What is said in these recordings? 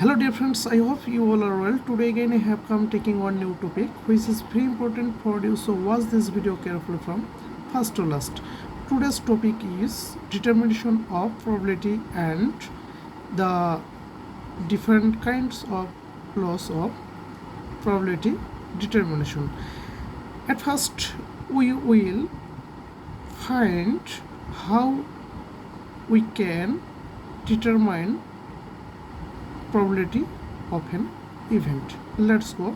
Hello dear friends, I hope you all are well. Today again I have come taking one new topic which is very important for you. So watch this video carefully from first to last. Today's topic is determination of probability and the different kinds of laws of probability determination. At first we will find how we can determine probability of an event. Let's go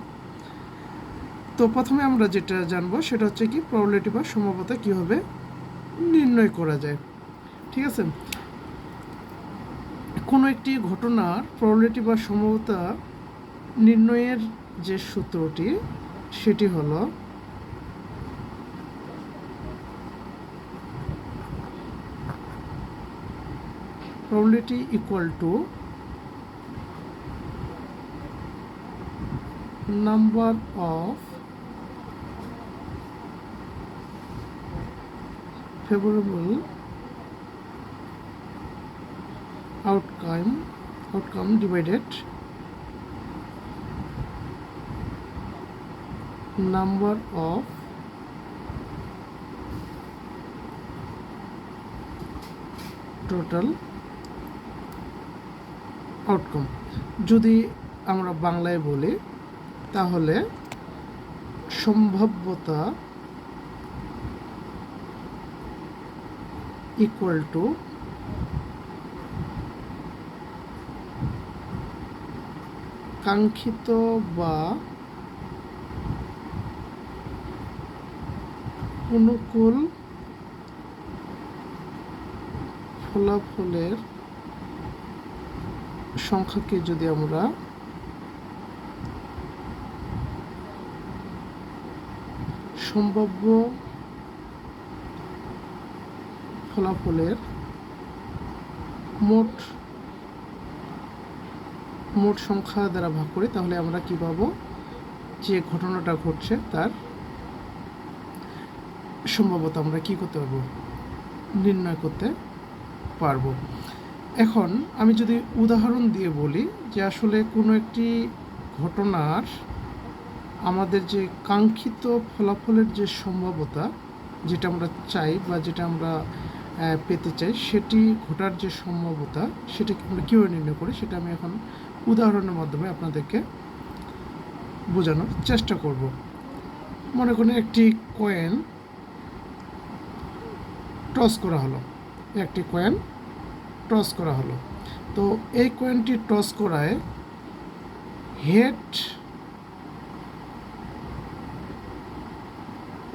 তো প্রথমে আমরা যেটা জানব সেটা হচ্ছে কি probability বা সম্ভাব্যতা কীভাবে নির্ণয় করা যায়। ঠিক আছে? কোনো একটি ঘটনার প্রবলিটি বা সম্ভাব্যতা নির্ণয়ের যে সূত্রটি, সেটি হলো probability equal to number of favorable outcome outcome divided number of total outcome যদি আমরা বাংলায় বলি তাহলে সম্ভাব্যতা ইকুয়াল টু কাঙ্ক্ষিত বা অনুকূল ফলাফলের সংখ্যাকে যদি আমরা সম্ভাব্য ফলাফলের মোট মোট সংখ্যা দ্বারা ভাগ করি, তাহলে আমরা কি পাবো? যে ঘটনাটা ঘটছে, তার সম্ভবত আমরা কি করতে পারব? নির্ণয় করতে পারব। এখন আমি যদি উদাহরণ দিয়ে বলি যে আসলে কোনো একটি ঘটনার আমাদের যে কাঙ্ক্ষিত ফলাফলের যে সম্ভাব্যতা যেটা আমরা চাই বা যেটা আমরা পেতে চাই, সেটি ঘটার যে সম্ভাব্যতা সেটা আমরা কীভাবে নির্ণয় করি সেটা আমি এখন উদাহরণের মাধ্যমে আপনাদেরকে বোঝানোর চেষ্টা করব। মনে করুন একটি কয়েন টস করা হলো। একটি কয়েন টস করা হলো। তো এই কয়েনটি টস করায় হেড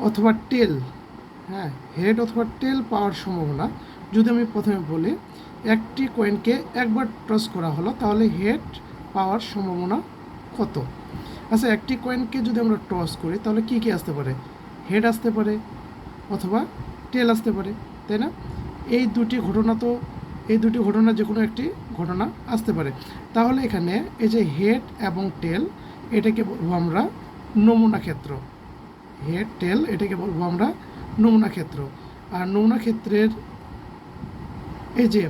অথবা টেল হ্যাঁ হেড অথবা টেল পাওয়ার সম্ভাবনা, যদি আমি প্রথমে বলি, একটি কয়েনকে একবার টস করা হলো, তাহলে হেড পাওয়ার সম্ভাবনা কত? আচ্ছা একটি কয়েনকে যদি আমরা টস করি, তাহলে কি কি আসতে পারে? হেড আসতে পারে, অথবা টেল আসতে পারে, তাই না? এই দুটি ঘটনা তো, এই দুটি ঘটনা যে কোনো একটি ঘটনা আসতে পারে। তাহলে এখানে এই যে হেড এবং টেল এটাকে বলব আমরা নমুনা ক্ষেত্র। হেড টেল এটাকে বলব আমরা নমুনা ক্ষেত্র। আর নমুনা ক্ষেত্রের এই যে,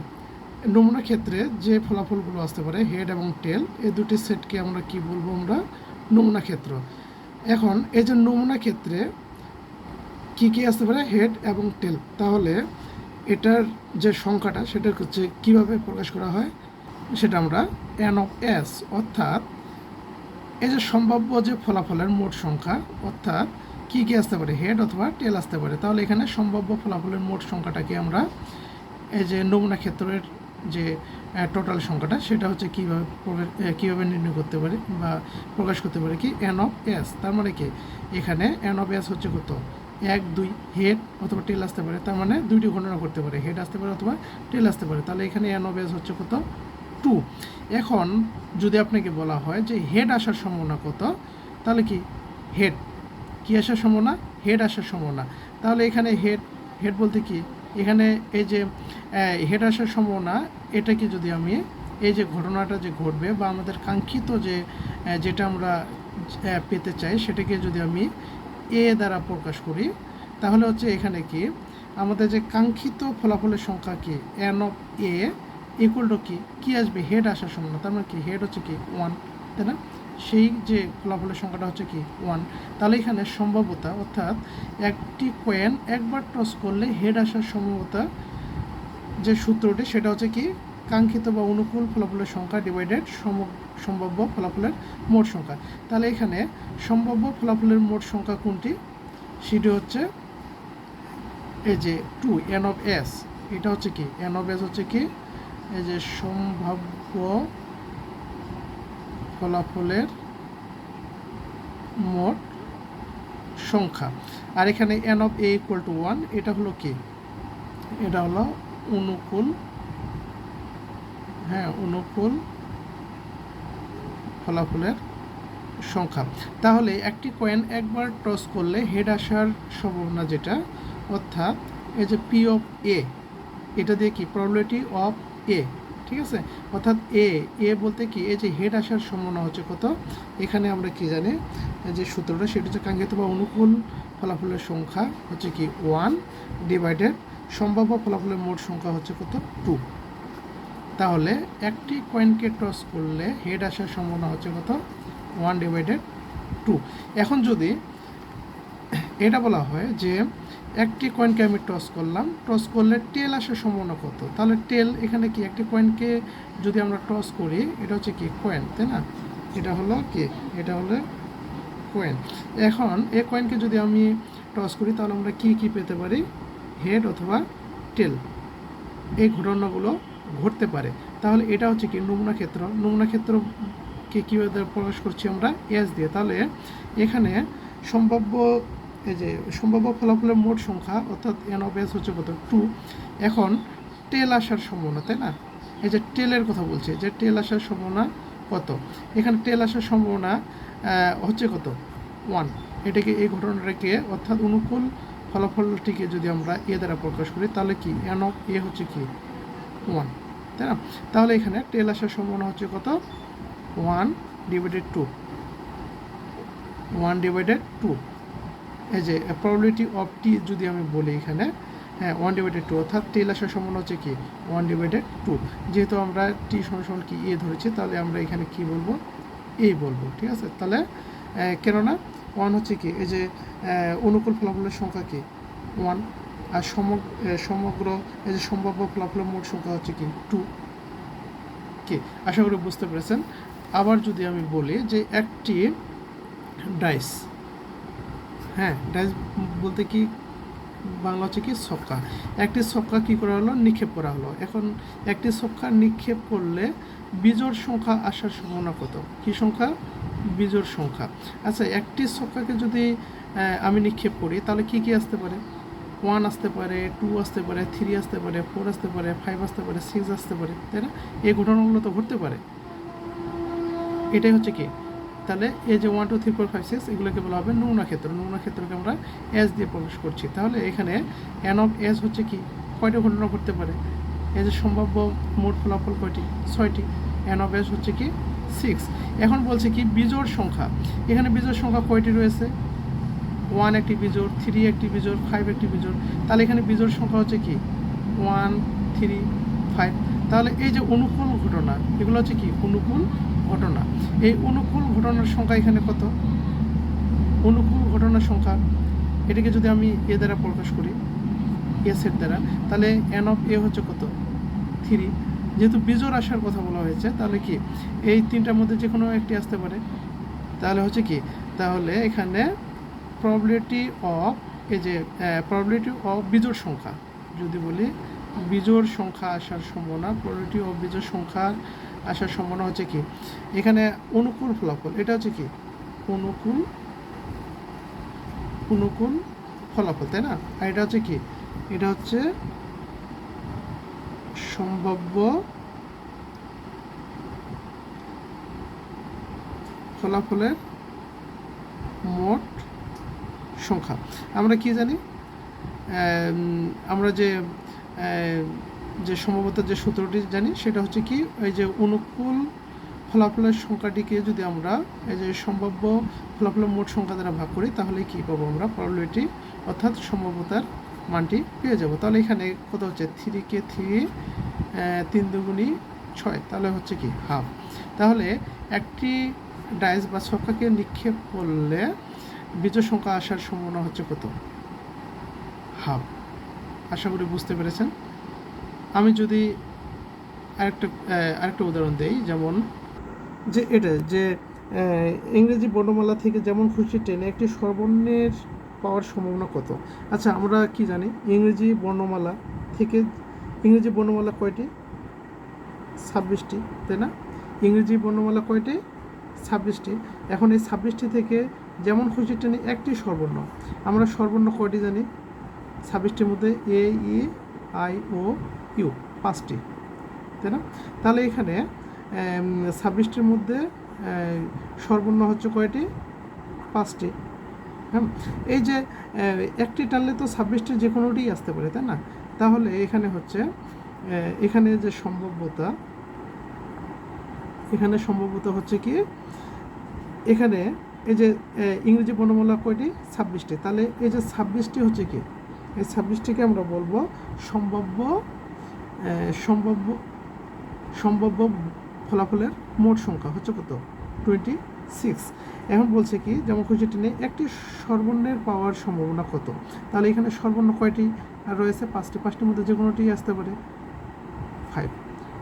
নমুনা ক্ষেত্রে যে ফলাফলগুলো আসতে পারে হেড এবং টেল এই দুটি সেটকে আমরা কি বলব আমরা? নমুনা ক্ষেত্র। এখন এই যে নমুনা ক্ষেত্রে কি কি আসতে পারে? হেড এবং টেল তাহলে এটার যে সংখ্যাটা, সেটা হচ্ছে কীভাবে প্রকাশ করা হয়? সেটা আমরা এন অফ এস অর্থাৎ এই যে সম্ভাব্য যে ফলাফলের মোট সংখ্যা, অর্থাৎ কি কি আসতে পারে? হেড অথবা টেল আসতে পারে। তাহলে এখানে সম্ভাব্য ফলাফলের মোট সংখ্যাটাকে আমরা এই যে নমুনা ক্ষেত্রের যে টোটাল সংখ্যাটা, সেটা হচ্ছে কীভাবে কীভাবে নির্ণয় করতে পারি বা প্রকাশ করতে পারে কি? এন অফ এস তার মানে কি? এখানে এন অফ এস হচ্ছে কত? এক, দুই হেড অথবা টেল আসতে পারে। তার মানে দুইটি ঘটনা করতে পারে। হেড আসতে পারে অথবা টেল আসতে পারে। তাহলে এখানে এন অফ এস হচ্ছে কত? টু এখন যদি আপনাকে বলা হয় যে হেড আসার সম্ভাবনা কত, তাহলে কি? হেড কি আসার সম্ভাবনা? হেড আসার সম্ভাবনা। তাহলে এখানে হেড হেড বলতে কি? এখানে এই যে হেড আসার সম্ভাবনা, এটাকে যদি আমি এই যে ঘটনাটা যে ঘটবে বা আমাদের কাঙ্ক্ষিত যে যেটা আমরা পেতে চাই, সেটাকে যদি আমি এ দ্বারা প্রকাশ করি, তাহলে হচ্ছে এখানে কি? আমাদের যে কাঙ্ক্ষিত ফলাফলের সংখ্যা কি? N of A equal to কি? কী আসবে? হেড আসার সম্ভাবনা। তার মানে কি? হেড হচ্ছে কি? ওয়ান তাই না? সেই যে ফলাফলের সংখ্যাটা হচ্ছে কি? ওয়ান তাহলে এখানে সম্ভাব্যতা, অর্থাৎ একটি কয়েন একবার টস করলে হেড আসার সম্ভাব্যতা যে সূত্রটি, সেটা হচ্ছে কি? কাঙ্ক্ষিত বা অনুকূল ফলাফলের সংখ্যা ডিভাইডেড সম্ভাব্য ফলাফলের মোট সংখ্যা। তাহলে এখানে সম্ভাব্য ফলাফলের মোট সংখ্যা কোনটি? সেটি হচ্ছে এই যে টু এন অফ এস এটা হচ্ছে কি? এন অফ এস হচ্ছে কি? এই যে সম্ভাব্য ফলাফলের মোট সংখ্যা। আর এখানে n of A equal to one এটা হলো কি? এটা হলো অনুকূল হ্যাঁ অনুকূল ফলাফলের সংখ্যা। তাহলে একটি কয়েন একবার টস করলে হেড আসার সম্ভাবনা যেটা, অর্থাৎ এই যে পি অফ এ এটা দিয়ে কি? প্রবলিটি অফ এ ঠিক আছে? অর্থাৎ এ এ বলতে কি? এই যে হেড আসার সম্ভাবনা হচ্ছে কত? এখানে আমরা কি জানি? যে সূত্রটা, সেটা হচ্ছে কাঙ্ক্ষিত বা অনুকূল ফলাফলের সংখ্যা হচ্ছে কি ওয়ান ডিভাইডেড সম্ভাব্য ফলাফলের মোট সংখ্যা হচ্ছে কত? টু তাহলে একটি কয়েনকে টস করলে হেড আসার সম্ভাবনা হচ্ছে কত? ওয়ান ডিভাইডেড টু এখন যদি এটা বলা হয় যে একটি কয়েনকে আমি টস করলাম। টস করলে টেল আসার সম্ভাবনা কত? তাহলে টেল এখানে কি? একটি কয়েনকে যদি আমরা টস করি, এটা হচ্ছে কি? কয়েন তাই না? এটা হলো কি? এটা হলো কয়েন এখন এই কয়েনকে যদি আমি টস করি, তাহলে আমরা কি কি পেতে পারি? হেড অথবা টেল এই ঘটনাগুলো ঘটতে পারে। তাহলে এটা হচ্ছে কি? নমুনা ক্ষেত্র। নমুনা ক্ষেত্রকে কীভাবে প্রকাশ করছি আমরা? এস দিয়ে। তাহলে এখানে সম্ভাব্য এই যে সম্ভাব্য ফলাফলের মোট সংখ্যা অর্থাৎ এন অফ এস হচ্ছে কত? টু এখন টেল আসার সম্ভাবনা, তাই না? এই যে টেলের কথা বলছে, যে টেল আসার সম্ভাবনা কত? এখানে টেল আসার সম্ভাবনা হচ্ছে কত? ওয়ান এটাকে, এই ঘটনাটাকে অর্থাৎ অনুকূল ফলাফলটিকে যদি আমরা এ দ্বারা প্রকাশ করি, তাহলে কি? এন অফ এ হচ্ছে কি? ওয়ান তাই না? তাহলে এখানে টেল আসার সম্ভাবনা হচ্ছে কত? One divided two one divided two এই যে প্রবলিটি অফ টি যদি আমি বলি এখানে হ্যাঁ ওয়ান ডিভাইডেড টু অর্থাৎ টেল আসার সম্ভাবনা হচ্ছে কি? ওয়ান ডিভাইডেড টু যেহেতু আমরা টি সমান কি এ ধরেছি, তাহলে আমরা এখানে কি বলব? এই বলব, ঠিক আছে? তাহলে কেননা ওয়ান হচ্ছে কি, এই যে অনুকূল ফলাফলের সংখ্যা কি? ওয়ান আর সমগ্র, এই যে সম্ভাব্য ফলাফলের মোট সংখ্যা হচ্ছে কি? টু কি? আশা করি বুঝতে পেরেছেন? আবার যদি আমি বলি যে একটি ডাইস হ্যাঁ ডাইস বলতে কি, বাংলা হচ্ছে কি ছক্কা একটি ছক্কা কি করা হলো? নিক্ষেপ করা হলো। এখন একটি ছক্কা নিক্ষেপ করলে বিজোড় সংখ্যা আসার সম্ভাবনা কত? কি সংখ্যা? বিজোড় সংখ্যা। আচ্ছা একটি ছক্কাকে যদি আমি নিক্ষেপ করি, তাহলে কি কি আসতে পারে? ওয়ান আসতে পারে, টু আসতে পারে, থ্রি আসতে পারে, ফোর আসতে পারে, ফাইভ আসতে পারে, সিক্স আসতে পারে, তাই না? এই ঘটনাগুলো তো ঘটতে পারে। এটাই হচ্ছে কি? তাহলে এই যে one two three four five six এগুলোকে বলা হবে নমুনা ক্ষেত্র। নমুনা ক্ষেত্রকে আমরা এস দিয়ে প্রকাশ করছি। তাহলে এখানে এন অফ এস হচ্ছে কি? কয়টা ঘটনা ঘটতে পারে? এই যে সম্ভাব্য মোট ফলাফল কয়টি? ছয়টি। এন অফ এস হচ্ছে কি? সিক্স এখন বলছে কি, বিজোড় সংখ্যা। এখানে বিজোড় সংখ্যা কয়টি রয়েছে? ওয়ান একটি বিজোড় থ্রি একটি বিজোড় ফাইভ একটি বিজোড়। তাহলে এখানে বিজোড় সংখ্যা হচ্ছে কি? ওয়ান থ্রি ফাইভ তাহলে এই যে অনুকূল ঘটনা, এগুলো হচ্ছে কি? অনুকূল ঘটনা। এই অনুকূল ঘটনার সংখ্যা এখানে কত? অনুকূল ঘটনার সংখ্যা, এটাকে যদি আমি এ দ্বারা প্রকাশ করি এসের দ্বারা, তাহলে এন অফ এ হচ্ছে কত? থ্রি যেহেতু বিজোর আসার কথা বলা হয়েছে, তাহলে কি? এই তিনটার মধ্যে যে কোনো একটি আসতে পারে। তাহলে হচ্ছে কি? তাহলে এখানে প্রবলিটি অফ এই যে প্রবলিটি অফ বিজোড় সংখ্যা। যদি বলি, বিজোড় সংখ্যা আসার সম্ভাবনা প্রবলিটি অফ বিজোড় সংখ্যা আসার সম্ভাবনা হচ্ছে কি? এখানে অনুকূল ফলাফল, এটা হচ্ছে কি? অনুকূল অনুকূল ফলাফল, তাই না? আর এটা হচ্ছে কি? এটা হচ্ছে সম্ভাব্য ফলাফলের মোট সংখ্যা। আমরা কি জানি? আমরা যে যে সম্ভবত যে সূত্রটি জানি, সেটা হচ্ছে কি ওই যে অনুকূল ফলাফলের সংখ্যাটিকে যদি আমরা, এই যে সম্ভাব্য ফলাফলের মোট সংখ্যা দ্বারা ভাগ করি, তাহলে কী পাবো আমরা? প্রবলিটি অর্থাৎ সম্ভাব্যতার মানটি পেয়ে যাব। তাহলে এখানে কত হচ্ছে? থ্রি কে থ্রি তিন দুগুণি ছয়। তাহলে হচ্ছে কি হাফ। তাহলে একটি ডাইস বা ছক্কাকে নিক্ষেপ করলে বিজয় সংখ্যা আসার সম্ভাবনা হচ্ছে কত? হাফ। আশা করি বুঝতে পেরেছেন? আমি যদি আরেকটা আরেকটা উদাহরণ দেই, যেমন যে এটা, যে ইংরেজি বর্ণমালা থেকে যেমন খুশি টেনে, একটি স্বরবর্ণের পাওয়ার সম্ভাবনা কত? আচ্ছা আমরা কি জানি? ইংরেজি বর্ণমালা থেকে, ইংরেজি বর্ণমালা কয়টি? ছাব্বিশটি, তাই না? ইংরেজি বর্ণমালা কয়টি? ছাব্বিশটি। এখন এই ছাব্বিশটি থেকে যেমন খুশি টেনে, একটি সর্বর্ণ আমরা সর্বর্ণ কয়টি জানি? ছাব্বিশটির মধ্যে এ, ই, আই, ও ইউ, পাঁচটি, তাই না? তাহলে এখানে ছাব্বিশটির মধ্যে সর্বর্ণ হচ্ছে কয়টি? পাঁচটি হ্যাঁ? এই যে একটি টানলে তো ছাব্বিশটি যে কোনোটিই আসতে পারে, তাই না? তাহলে এখানে হচ্ছে এখানে যে সম্ভাব্যতা, এখানে সম্ভাব্যতা হচ্ছে কি? এখানে এই যে ইংরেজি বর্ণমালা কয়টি? ছাব্বিশটি, তাহলে এই যে ছাব্বিশটি হচ্ছে কি? এই ছাব্বিশটিকে আমরা বলব সম্ভাব্য সম্ভাব্য সম্ভাব্য ফলাফলের মোট সংখ্যা হচ্ছে কত? টোয়েন্টি সিক্স এখন বলছে কি যেমন খুশি টেনে একটি সর্বর্ণের পাওয়ার সম্ভাবনা কত? তাহলে এখানে সর্বর্ণ কয়টি রয়েছে? পাঁচটি। পাঁচটির মধ্যে যে কোনোটি আসতে পারে। ফাইভ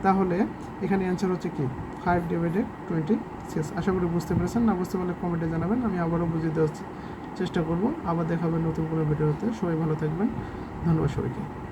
তাহলে এখানে অ্যান্সার হচ্ছে কি? ফাইভ ডিভাইডেড টোয়েন্টি সিক্স আশা করি বুঝতে পেরেছেন। না বুঝতে পারলে কমেন্টে জানাবেন। আমি আবারও বুঝিয়ে দেওয়ার চেষ্টা করব। আবার দেখাবেন নতুন কোনো ভিডিওতে। সবাই ভালো থাকবেন। ধন্যবাদ সবাইকে।